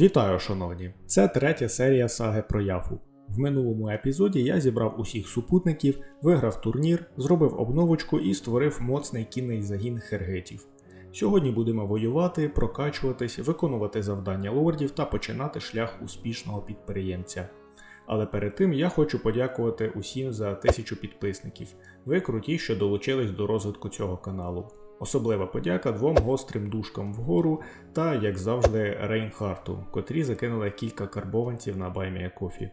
Вітаю, шановні! Це третя серія саги про Яфу. В минулому епізоді я зібрав усіх супутників, виграв турнір, зробив обновочку і створив моцний кінний загін хергетів. Сьогодні будемо воювати, прокачуватись, виконувати завдання лордів та починати шлях успішного підприємця. Але перед тим я хочу подякувати усім за тисячу підписників. Ви круті, що долучились до розвитку цього каналу. Особлива подяка двом гострим душкам вгору та, як завжди, Рейнхарту, котрі закинули кілька карбованців на Баймія Кофі.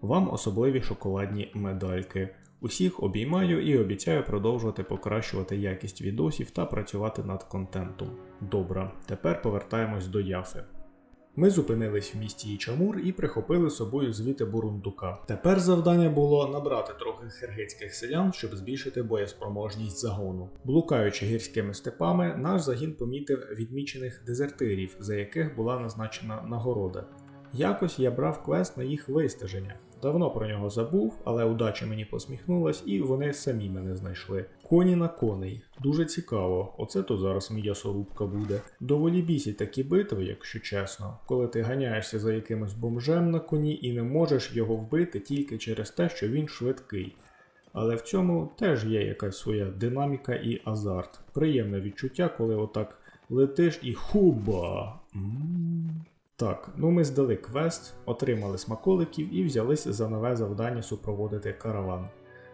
Вам особливі шоколадні медальки. Усіх обіймаю і обіцяю продовжувати покращувати якість відосів та працювати над контентом. Добре, тепер повертаємось до Яфи. Ми зупинились в місті Ічамур і прихопили з собою звіти бурундука. Тепер завдання було набрати трохи хергетських селян, щоб збільшити боєспроможність загону. Блукаючи гірськими степами, наш загін помітив відмічених дезертирів, за яких була назначена нагорода. Якось я брав квест на їх вистеження. Давно про нього забув, але удача мені посміхнулась, і вони самі мене знайшли. Коні на коней. Дуже цікаво. Оце то зараз м'ясорубка буде. Доволі бісять такі битви, якщо чесно, коли ти ганяєшся за якимось бомжем на коні і не можеш його вбити тільки через те, що він швидкий. Але в цьому теж є якась своя динаміка і азарт. Приємне відчуття, коли отак летиш і хуба. М. Так, ну ми здали квест, отримали смаколиків і взялись за нове завдання супроводити караван.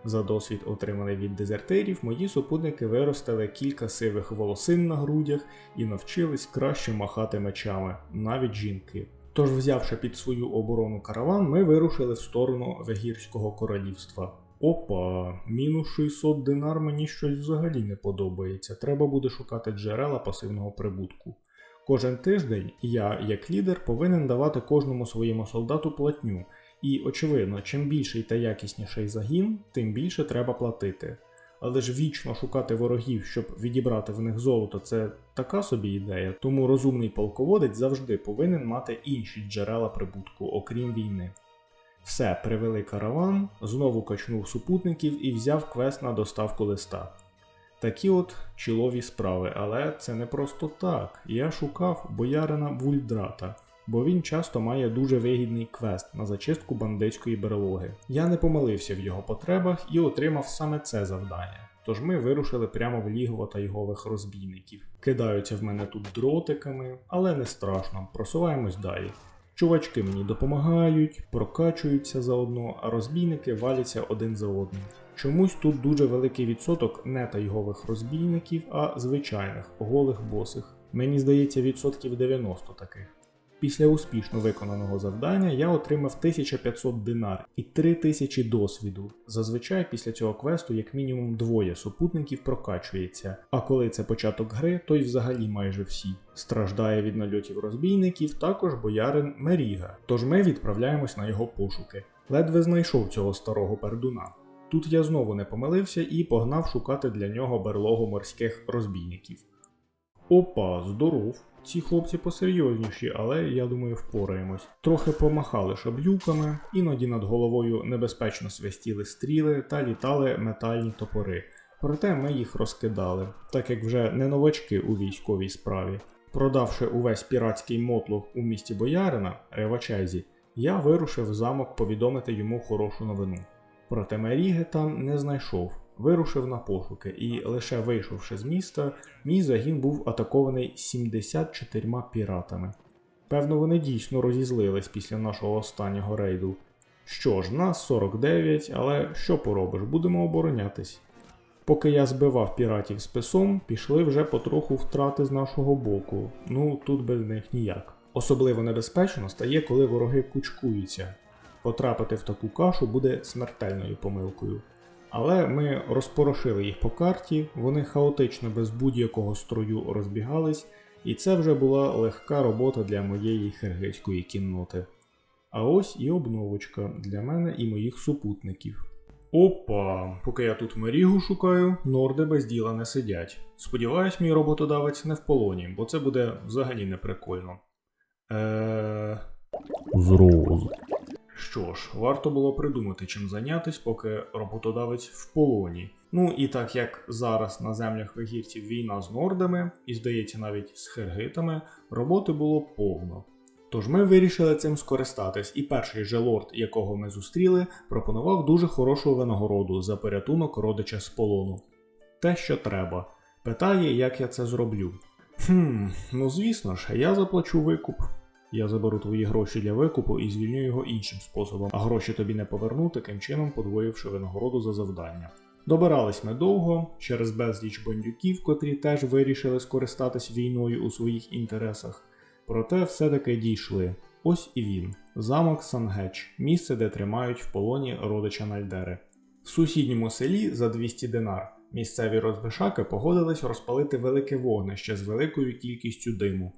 За досвід, отриманий від дезертирів, мої супутники виростили кілька сивих волосин на грудях і навчились краще махати мечами, навіть жінки. Тож, взявши під свою оборону караван, ми вирушили в сторону Вегірського королівства. Опа, мінус 600 динар мені щось взагалі не подобається. Треба буде шукати джерела пасивного прибутку. Кожен тиждень я, як лідер, повинен давати кожному своєму солдату платню, і, очевидно, чим більший та якісніший загін, тим більше треба платити. Але ж вічно шукати ворогів, щоб відібрати в них золото, це така собі ідея, тому розумний полководець завжди повинен мати інші джерела прибутку, окрім війни. Все, привели караван, знову качнув супутників і взяв квест на доставку листа. Такі от чолові справи, але це не просто так. Я шукав боярина Вульдрата, бо він часто має дуже вигідний квест на зачистку бандитської берлоги. Я не помилився в його потребах і отримав саме це завдання. Тож ми вирушили прямо в лігво тайгових розбійників. Кидаються в мене тут дротиками, але не страшно, просуваємось далі. Чувачки мені допомагають, прокачуються заодно, а розбійники валяться один за одним. Чомусь тут дуже великий відсоток не тайгових розбійників, а звичайних голих босих. Мені здається, відсотків 90 таких. Після успішно виконаного завдання я отримав 1500 динар і 3000 досвіду. Зазвичай після цього квесту як мінімум двоє супутників прокачується, а коли це початок гри, то й взагалі майже всі. Страждає від нальотів розбійників також боярин Меріга, тож ми відправляємось на його пошуки. Ледве знайшов цього старого пердуна. Тут я знову не помилився і погнав шукати для нього берлогу морських розбійників. Опа, здоров. Ці хлопці посерйозніші, але я думаю, впораємось. Трохи помахали шаблюками, іноді над головою небезпечно свистіли стріли та літали метальні топори. Проте ми їх розкидали, так як вже не новачки у військовій справі. Продавши увесь піратський мотлух у місті Боярина, Ревачезі, я вирушив в замок повідомити йому хорошу новину. Проте Меріги там не знайшов, вирушив на пошуки, і лише вийшовши з міста, мій загін був атакований 74 піратами. Певно, вони дійсно розізлились після нашого останнього рейду. Що ж, нас 49, але що поробиш, будемо оборонятись. Поки я збивав піратів списом, пішли вже потроху втрати з нашого боку, ну тут без них ніяк. Особливо небезпечно стає, коли вороги кучкуються. Потрапити в таку кашу буде смертельною помилкою. Але ми розпорошили їх по карті, вони хаотично без будь-якого строю розбігались, і це вже була легка робота для моєї хергетської кінноти. А ось і обновочка для мене і моїх супутників. Опа, поки я тут Мерігу шукаю, норди без діла не сидять. Сподіваюсь, мій роботодавець не в полоні, бо це буде взагалі не прикольно. Е... Зроз. Що ж, варто було придумати, чим зайнятись, поки роботодавець в полоні. Ну і так як зараз на землях вегірців війна з нордами, і здається навіть з хергитами, роботи було повно. Тож ми вирішили цим скористатись, і перший же лорд, якого ми зустріли, пропонував дуже хорошу винагороду за порятунок родича з полону. Те, що треба. Питає, як я це зроблю. Хм, ну звісно ж, я заплачу викуп. Я заберу твої гроші для викупу і звільню його іншим способом, а гроші тобі не поверну, таким чином подвоївши винагороду за завдання. Добирались ми довго, через безліч бандюків, котрі теж вирішили скористатись війною у своїх інтересах. Проте все-таки дійшли. Ось і він замок Сангеч, місце, де тримають в полоні родича Нальдери. В сусідньому селі за 200 динар місцеві розбишаки погодились розпалити велике вогнище з великою кількістю диму.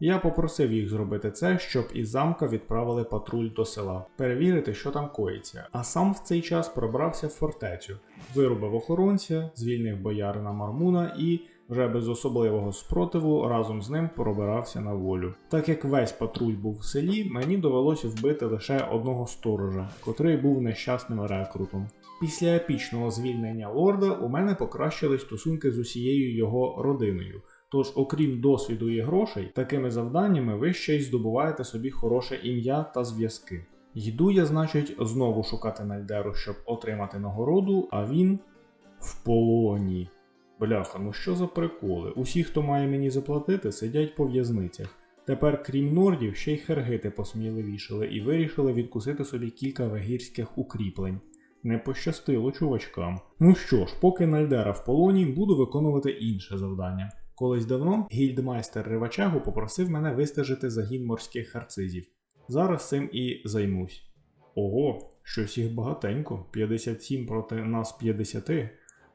Я попросив їх зробити це, щоб із замка відправили патруль до села, перевірити, що там коїться. А сам в цей час пробрався в фортецю, вирубив охоронця, звільнив боярина Мармуна і, вже без особливого спротиву, разом з ним пробирався на волю. Так як весь патруль був в селі, мені довелося вбити лише одного сторожа, котрий був нещасним рекрутом. Після епічного звільнення лорда у мене покращили стосунки з усією його родиною. Тож, окрім досвіду і грошей, такими завданнями ви ще й здобуваєте собі хороше ім'я та зв'язки. Йду я, значить, знову шукати Нальдеру, щоб отримати нагороду, а він в полоні. Бляха, ну що за приколи? Усі, хто має мені заплатити, сидять по в'язницях. Тепер, крім нордів, ще й хергити посміливішали і вирішили відкусити собі кілька вегірських укріплень. Не пощастило чувачкам. Ну що ж, поки Нальдера в полоні, буду виконувати інше завдання. Колись давно гільдмайстер Ривачагу попросив мене вистежити загін морських харцизів. Зараз цим і займусь. Ого, щось їх багатенько, 57 проти нас 50.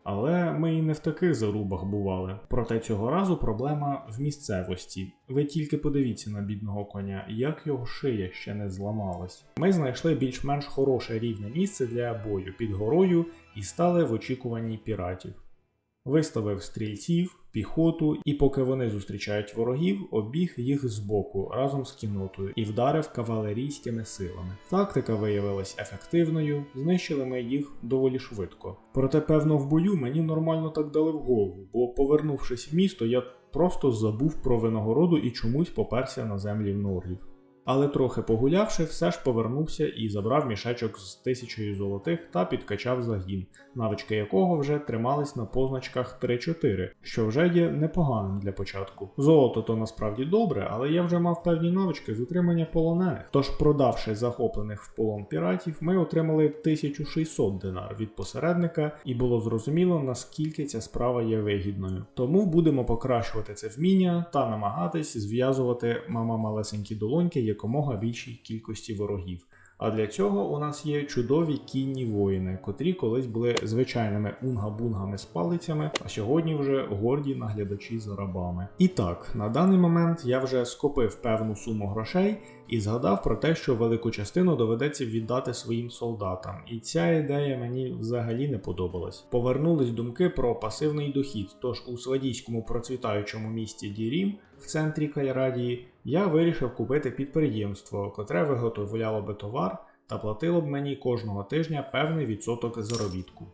Але ми і не в таких зарубах бували. Проте цього разу проблема в місцевості. Ви тільки подивіться на бідного коня, як його шия ще не зламалась. Ми знайшли більш-менш хороше рівне місце для бою під горою і стали в очікуванні піратів. Виставив стрільців, піхоту, і поки вони зустрічають ворогів, обіг їх збоку разом з кіннотою і вдарив кавалерійськими силами. Тактика виявилась ефективною, знищили ми їх доволі швидко. Проте, певно, в бою мені нормально так дали в голову, бо, повернувшись в місто, я просто забув про винагороду і чомусь поперся на землі норгів. Але трохи погулявши, все ж повернувся і забрав мішечок з тисячою золотих та підкачав загін, навички якого вже тримались на позначках 3-4, що вже є непоганим для початку. Золото то насправді добре, але я вже мав певні навички з утримання полонених. Тож, продавши захоплених в полон піратів, ми отримали 1600 динар від посередника, і було зрозуміло, наскільки ця справа є вигідною. Тому будемо покращувати це вміння та намагатись зв'язувати мама малесенькі долоньки якомога більшій кількості ворогів. А для цього у нас є чудові кінні воїни, котрі колись були звичайними унга-бунгами з палицями, а сьогодні вже горді наглядачі за рабами. І так, на даний момент я вже скопив певну суму грошей і згадав про те, що велику частину доведеться віддати своїм солдатам, і ця ідея мені взагалі не подобалась. Повернулись думки про пасивний дохід, тож у свадійському процвітаючому місті Дірім в центрі Кайрадії я вирішив купити підприємство, котре виготовляло би товар та платило б мені кожного тижня певний відсоток заробітку.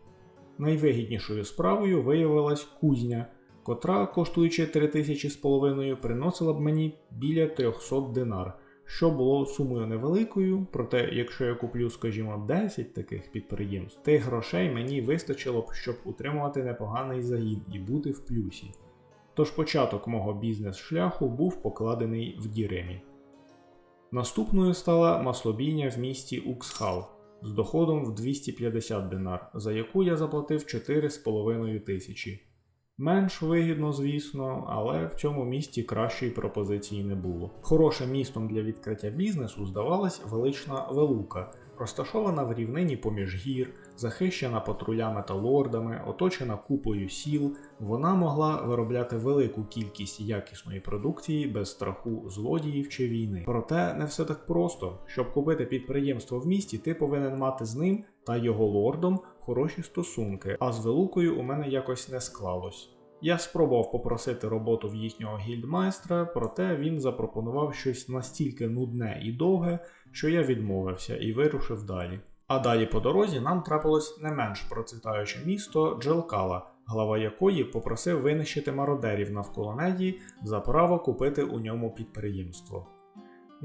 Найвигіднішою справою виявилась кузня, котра, коштуючи 3000 з половиною, приносила б мені біля 300 динар, що було сумою невеликою, проте, якщо я куплю, скажімо, 10 таких підприємств, тих грошей мені вистачило б, щоб утримувати непоганий загін і бути в плюсі. Тож початок мого бізнес-шляху був покладений в Діремі. Наступною стала маслобійня в місті Уксхал з доходом в 250 динар, за яку я заплатив 4,5 тисячі. Менш вигідно, звісно, але в цьому місті кращої пропозиції не було. Хорошим містом для відкриття бізнесу здавалась велична Велука, розташована в рівнині поміж гір, захищена патрулями та лордами, оточена купою сіл, вона могла виробляти велику кількість якісної продукції без страху злодіїв чи війни. Проте не все так просто. Щоб купити підприємство в місті, ти повинен мати з ним та його лордом хороші стосунки, а з велукою у мене якось не склалось. Я спробував попросити роботу в їхнього гільдмайстра, проте він запропонував щось настільки нудне і довге, що я відмовився і вирушив далі. А далі по дорозі нам трапилось не менш процвітаюче місто Джелкала, глава якої попросив винищити мародерів навколо неї за право купити у ньому підприємство.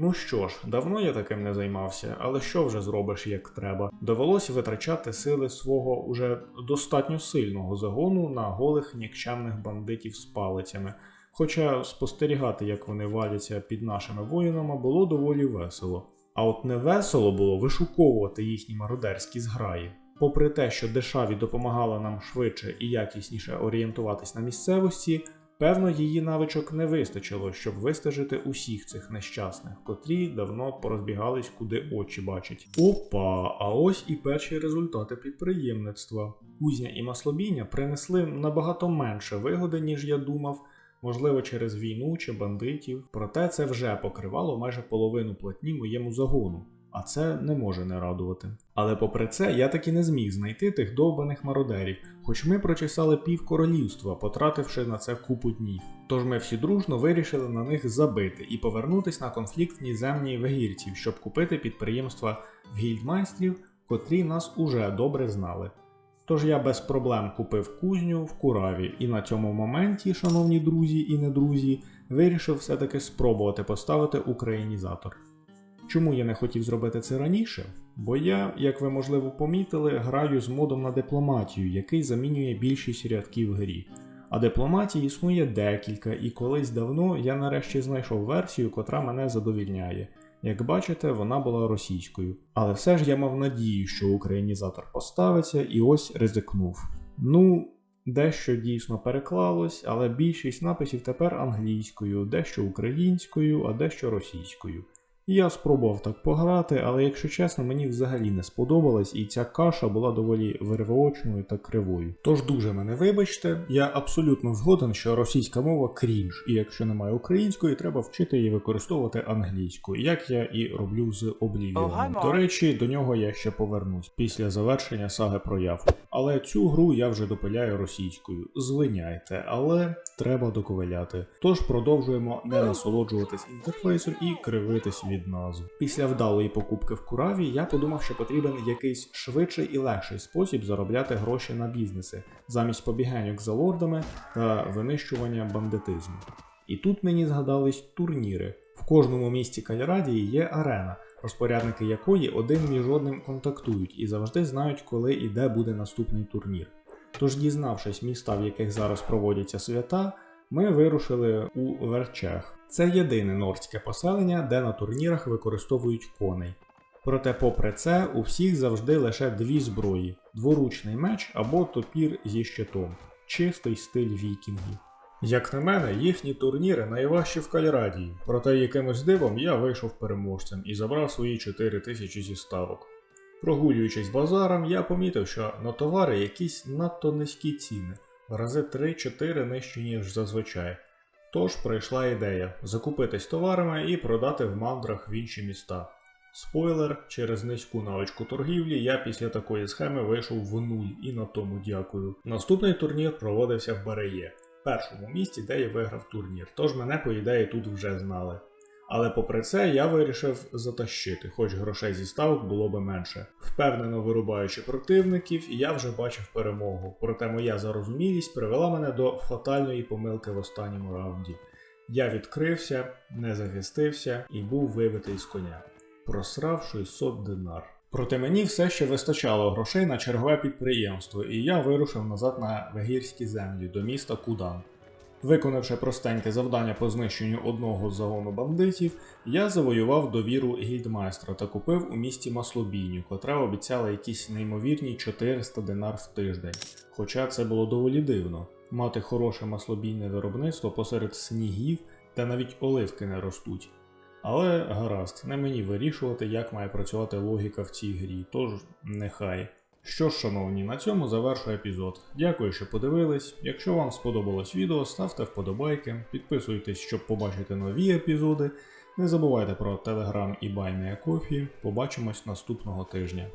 Ну що ж, давно я таким не займався, але що вже зробиш як треба? Довелось витрачати сили свого уже достатньо сильного загону на голих нікчемних бандитів з палицями. Хоча спостерігати, як вони валяться під нашими воїнами, було доволі весело. А от не весело було вишуковувати їхні мародерські зграї. Попри те, що дешаві допомагала нам швидше і якісніше орієнтуватись на місцевості, певно, її навичок не вистачило, щоб вистежити усіх цих нещасних, котрі давно порозбігались, куди очі бачать. Опа, а ось і перші результати підприємництва. Кузня і маслобійня принесли набагато менше вигоди, ніж я думав. Можливо, через війну чи бандитів, проте це вже покривало майже половину платні моєму загону, а це не може не радувати. Але попри це, я таки не зміг знайти тих довбаних мародерів, хоч ми прочесали пів королівства, потративши на це купу днів. Тож ми всі дружно вирішили на них забити і повернутись на конфліктні землі вегірців, щоб купити підприємства в гільдмайстрів, котрі нас уже добре знали. Тож я без проблем купив кузню в Кураві, і на цьому моменті, шановні друзі і не друзі, вирішив все-таки спробувати поставити українізатор. Чому я не хотів зробити це раніше? Бо я, як ви можливо помітили, граю з модом на дипломатію, який замінює більшість рядків в грі. А дипломатії існує декілька, і колись давно я нарешті знайшов версію, котра мене задовільняє. Як бачите, вона була російською. Але все ж я мав надію, що українізатор поставиться, і ось ризикнув. Ну, дещо дійсно переклалось, але більшість написів тепер англійською, дещо українською, а дещо російською. Я спробував так пограти, але якщо чесно, мені взагалі не сподобалось, і ця каша була доволі вервоочною та кривою. Тож дуже мене вибачте, я абсолютно згоден, що російська мова крінж, і якщо немає української, треба вчити її використовувати англійську, як я і роблю з Oh, Oblivion. До речі, до нього я ще повернусь після завершення саги про Яфу. Але цю гру я вже допиляю російською. Звиняйте, але треба доковиляти. Тож продовжуємо не насолоджуватись інтерфейсом і кривитись від назв. Після вдалої покупки в Кураві я подумав, що потрібен якийсь швидший і легший спосіб заробляти гроші на бізнеси, замість побіганьок за лордами та винищування бандитизму. І тут мені згадались турніри. В кожному місті Кальрадії є арена, розпорядники якої один між одним контактують і завжди знають, коли і де буде наступний турнір. Тож, дізнавшись міста, в яких зараз проводяться свята, ми вирушили у Верчех. Це єдине нордське поселення, де на турнірах використовують коней. Проте, попри це, у всіх завжди лише дві зброї: дворучний меч або топір зі щитом, чистий стиль вікінгів. Як на мене, їхні турніри найважчі в Кальрадії, проте якимось дивом я вийшов переможцем і забрав свої 4 тисячі зі ставок. Прогулюючись базаром, я помітив, що на товари якісь надто низькі ціни, рази 3-4 нижчі, ніж зазвичай. Тож прийшла ідея закупитись товарами і продати в мандрах в інші міста. Спойлер, через низьку навичку торгівлі я після такої схеми вийшов в нуль і на тому дякую. Наступний турнір проводився в Бареє, першому місті, де я виграв турнір, тож мене, по ідеї, тут вже знали. Але попри це я вирішив затащити, хоч грошей зі ставок було би менше. Впевнено вирубаючи противників, я вже бачив перемогу, проте моя зарозумілість привела мене до фатальної помилки в останньому раунді. Я відкрився, не захистився і був вибитий з коня. Просрав 600 динар. Проте мені все ще вистачало грошей на чергове підприємство, і я вирушив назад на вегірські землі до міста Кудан. Виконавши простеньке завдання по знищенню одного з загону бандитів, я завоював довіру гільдмайстра та купив у місті маслобійню, котра обіцяла якісь неймовірні 400 динар в тиждень. Хоча це було доволі дивно мати хороше маслобійне виробництво посеред снігів, де навіть оливки не ростуть. Але гаразд, не мені вирішувати, як має працювати логіка в цій грі, тож нехай. Що ж, шановні, на цьому завершую епізод. Дякую, що подивились. Якщо вам сподобалось відео, ставте вподобайки, підписуйтесь, щоб побачити нові епізоди. Не забувайте про телеграм і BuyMeACoffee. Побачимось наступного тижня.